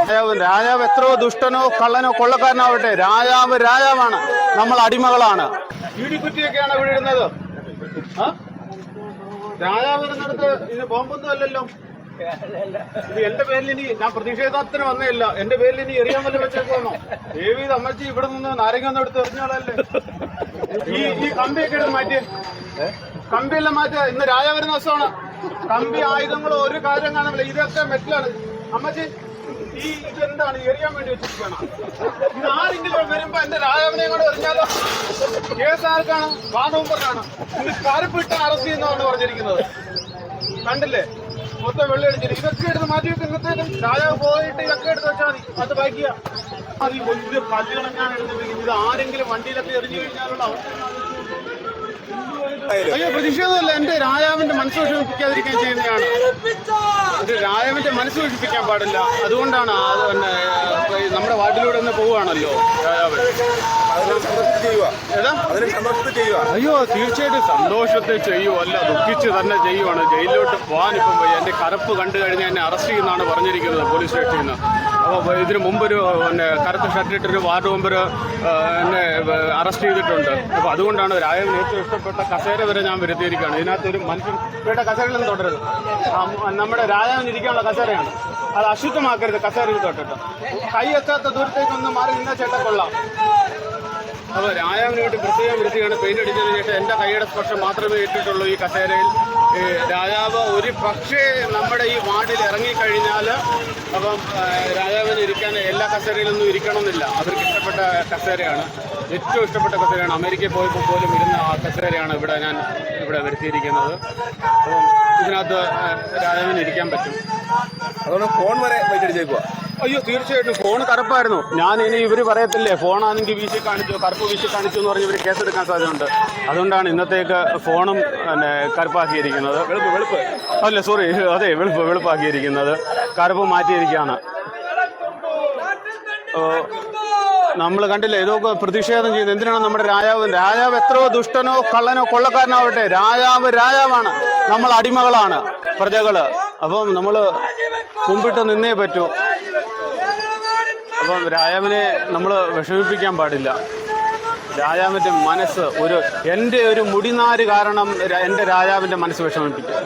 രാജാവ് രാജാവ് എത്രയോ ദുഷ്ടനോ കള്ളനോ കൊള്ളക്കാരനാവട്ടെ. രാജാവ് രാജാവാണ്. നമ്മൾ അടിമകളാണ്. കുറ്റിയൊക്കെയാണ് ഇവിടെ ഇടുന്നത്? രാജാവ് ഇരുന്നിടത്ത് ഇത് ബോംബൊന്നും അല്ലല്ലോ. ഇത് എന്റെ പേരിൽ ഇനി ഞാൻ പ്രതിഷേധത്തിന് വന്നതല്ല എന്റെ പേരിൽ ഇനി എറിയാൻ വല്ല വെച്ചേക്കോണോ ദേവി അമ്മച്ചി ഇവിടെ നിന്ന് നാരങ്ങ ഒന്ന് എടുത്ത് എറിഞ്ഞോളല്ലേ ഈ ഈ കമ്പിയൊക്കെ എടുത്ത് മാറ്റിയേ. കമ്പിയെല്ലാം മാറ്റുക ഇന്ന് രാജ വരുന്ന ദിവസമാണ്. കമ്പി ആയുധങ്ങളോ ഒരു കാര്യം കാണാൻ ഇതൊക്കെ മെറ്റലാണ്. അമ്മച്ചി ഈ ഇതെന്താണ് എറിയാൻ വേണ്ടി വെച്ചിരിക്കണം ഇത് ആരെങ്കിലും വരുമ്പോ എന്റെ രാജാവിനെ കൂടെ എറിഞ്ഞാലോ? കേസ് ആർക്കാണ്? വാദവുമ്പറാണ് ഇത് കറുപ്പിട്ട് അറസ്റ്റ് ചെയ്യുന്നതാണ് പറഞ്ഞിരിക്കുന്നത്. കണ്ടില്ലേ? മൊത്തം വെള്ളി അടിച്ചിട്ട്. ഇതൊക്കെ എടുത്ത് മാറ്റി വെക്കും. ഇന്നത്തേക്കും രാജാവ് പോയിട്ട് ഇതൊക്കെ എടുത്ത് വെച്ചാൽ മതി. അത് ബാക്കിയാ അത് വലിയ കല്ലുകളും ഞാൻ എടുത്ത് ഇത് ആരെങ്കിലും വണ്ടിയിലൊക്കെ എറിഞ്ഞു കഴിഞ്ഞാലുള്ള അവസ്ഥ. അയ്യോ പ്രതിഷേധമല്ല എന്റെ രാജാവിന്റെ മനസ്സോഷിപ്പിക്കാതിരിക്കാൻ ചെയ്യുന്നതാണ്. ഇത് മനസ്സ് വിഷിപ്പിക്കാൻ പാടില്ല. അതുകൊണ്ടാണ് അത് പിന്നെ നമ്മുടെ വാർഡിലൂടെ ഒന്ന് പോവുകയാണല്ലോ. അയ്യോ തീർച്ചയായിട്ടും സന്തോഷത്തിൽ ചെയ്യുമല്ല ദുഃഖിച്ച് തന്നെ ചെയ്യുവാണ്. ജയിലിലോട്ട് പോകാൻ ഇപ്പം പോയി എന്റെ കറുപ്പ് കണ്ടു കഴിഞ്ഞാൽ എന്നെ അറസ്റ്റ് ചെയ്യുന്നതാണ് പറഞ്ഞിരിക്കുന്നത് പോലീസ് സ്റ്റേഷനിൽ നിന്ന്. അപ്പോൾ ഇതിനു മുമ്പൊരു പിന്നെ കറുത്ത ഷർട്ടിട്ടൊരു വാർഡ് മെമ്പർ എന്നെ അറസ്റ്റ് ചെയ്തിട്ടുണ്ട്. അപ്പോൾ അതുകൊണ്ടാണ് രാജാവിന് ഏറ്റവും ഇഷ്ടപ്പെട്ട കസേര വരെ ഞാൻ വരുത്തിയിരിക്കുകയാണ്. ഇതിനകത്ത് ഒരു മനുഷ്യൻ ഇവിടെ നിന്ന് തുടരുത്. നമ്മുടെ രാജാവിന് ഇരിക്കാനുള്ള കസേരയാണ്. അത് അശുദ്ധമാക്കരുത് കസേരയിൽ തൊട്ടിട്ട്. കൈ എത്താത്ത ദൂരത്തേക്കൊന്ന് മാറി നിന്ന ചേട്ടൻ കൊള്ളാം. അപ്പോൾ രാജാവിന് വേണ്ടി പ്രത്യേകം വൃത്തിയാണ് പെയിന്റ് അടിച്ചതിന് ശേഷം എന്റെ കൈയുടെ സ്പർശം മാത്രമേ ഇട്ടിട്ടുള്ളൂ ഈ കസേരയിൽ. രാജാവ് ഒരു പക്ഷേ നമ്മുടെ ഈ വാർഡിൽ ഇറങ്ങിക്കഴിഞ്ഞാൽ അപ്പം രാജാവിന് ഇരിക്കാൻ എല്ലാ കസേരയിലൊന്നും ഇരിക്കണമെന്നില്ല. അവർക്ക് ഇഷ്ടപ്പെട്ട കസേരയാണ്. ഏറ്റവും ഇഷ്ടപ്പെട്ട കസേരയാണ്. അമേരിക്കയിൽ പോയപ്പോൾ പോലും ഇരുന്ന ആ കസേരയാണ് ഇവിടെ ഞാൻ ഇവിടെ വരുത്തിയിരിക്കുന്നത്. അപ്പം ഇതിനകത്ത് രാജാവിന് ഇരിക്കാൻ പറ്റും. അതുകൊണ്ട് ഫോൺ വരെ വെച്ചടിച്ചേക്കുക അയ്യോ തീർച്ചയായിട്ടും ഫോൺ കറുപ്പായിരുന്നു. ഞാൻ ഇനി ഇവർ പറയത്തില്ലേ ഫോണാണെങ്കിൽ വീശി കാണിച്ചു കറുപ്പ് വീശി കാണിച്ചു എന്ന് പറഞ്ഞ് ഇവർ കേസെടുക്കാൻ സാധ്യതയുണ്ട്. അതുകൊണ്ടാണ് ഇന്നത്തേക്ക് ഫോണും പിന്നെ കറുപ്പാക്കിയിരിക്കുന്നത്. വെളുപ്പ് വെളുപ്പ്. അല്ല സോറി അതെ വെളുപ്പ് വെളുപ്പാക്കിയിരിക്കുന്നത്. കറുപ്പ് മാറ്റിയിരിക്കുകയാണ്. നമ്മൾ കണ്ടില്ലേ ഇതൊക്കെ പ്രതിഷേധം ചെയ്യുന്നത് എന്തിനാണ് നമ്മുടെ രാജാവ്? രാജാവ് എത്രയോ ദുഷ്ടനോ കള്ളനോ കൊള്ളക്കാരനാവട്ടെ. രാജാവ് രാജാവാണ്. നമ്മൾ അടിമകളാണ് പ്രജകൾ. അപ്പം നമ്മൾ കുമ്പിട്ട് നിന്നേ പറ്റൂ. അപ്പം രാജാവിനെ നമ്മൾ വിഷമിപ്പിക്കാൻ പാടില്ല. രാജാവിന്റെ മനസ്സ് ഒരു എന്റെ ഒരു മുടിനാര് കാരണം എന്റെ രാജാവിന്റെ മനസ്സ് വിഷമിപ്പിക്കും.